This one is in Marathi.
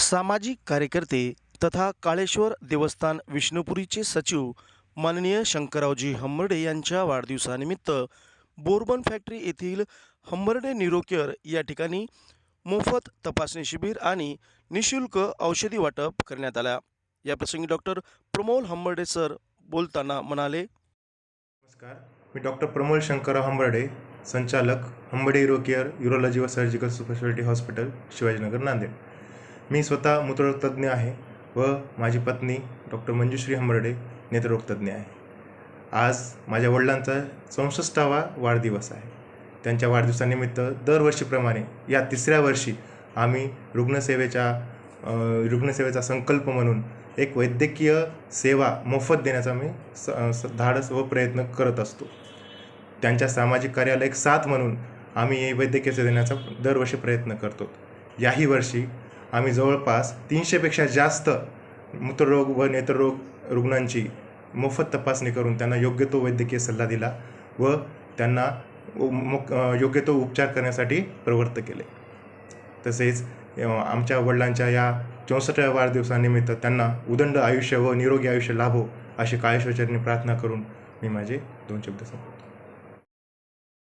सामाजिक कार्यकर्ते तथा काळेश्वर देवस्थान विष्णुपुरीचे सचिव माननीय शंकररावजी हंबर्डे यांच्या वाढदिवसानिमित्त बोरबन फॅक्टरी येथील हंबर्डे निरोकेअर या ठिकाणी मोफत तपासणी शिबिर आणि निशुल्क औषधी वाटप करण्यात आल्या याप्रसंगी डॉक्टर प्रमोल हंबर्डे सर बोलताना म्हणाले नमस्कार मी डॉक्टर प्रमोल शंकरराव हंबर्डे संचालक हंबर्डे युरो केअर युरोलॉजी व surgical speciality hospital Shivajinagar Nanded. मी स्वतः मूत्ररोगतज्ञ आहे व माझी पत्नी डॉक्टर मंजुश्री हंबर्डे नेत्ररोगतज्ञ आहे. आज माझ्या वडिलांचा चौसष्टावा वाढदिवस आहे. त्यांच्या वाढदिवसानिमित्त दरवर्षीप्रमाणे या तिसऱ्या वर्षी आम्ही रुग्णसेवेच्या रुग्णसेवेचा संकल्प म्हणून एक वैद्यकीय सेवा मोफत देण्याचा मी स स- धाडस व प्रयत्न करत असतो. त्यांच्या सामाजिक कार्याला एक साथ म्हणून आम्ही हे वैद्यकीय सेवा देण्याचा दरवर्षी प्रयत्न करतो. याही वर्षी आम्ही जवळपास तीनशेपेक्षा जास्त मूत्ररोग व नेत्ररोग रुग्णांची मोफत तपासणी करून त्यांना योग्य तो वैद्यकीय सल्ला दिला व त्यांना योग्य तो उपचार करण्यासाठी प्रवृत्त केले. तसेच आमच्या वडिलांच्या या चौसष्टव्या वाढदिवसानिमित्त त्यांना उदंड आयुष्य व निरोगी आयुष्य लाभो अशी काळेश्वरचरणी प्रार्थना करून मी माझे दोन शब्द संपवतो.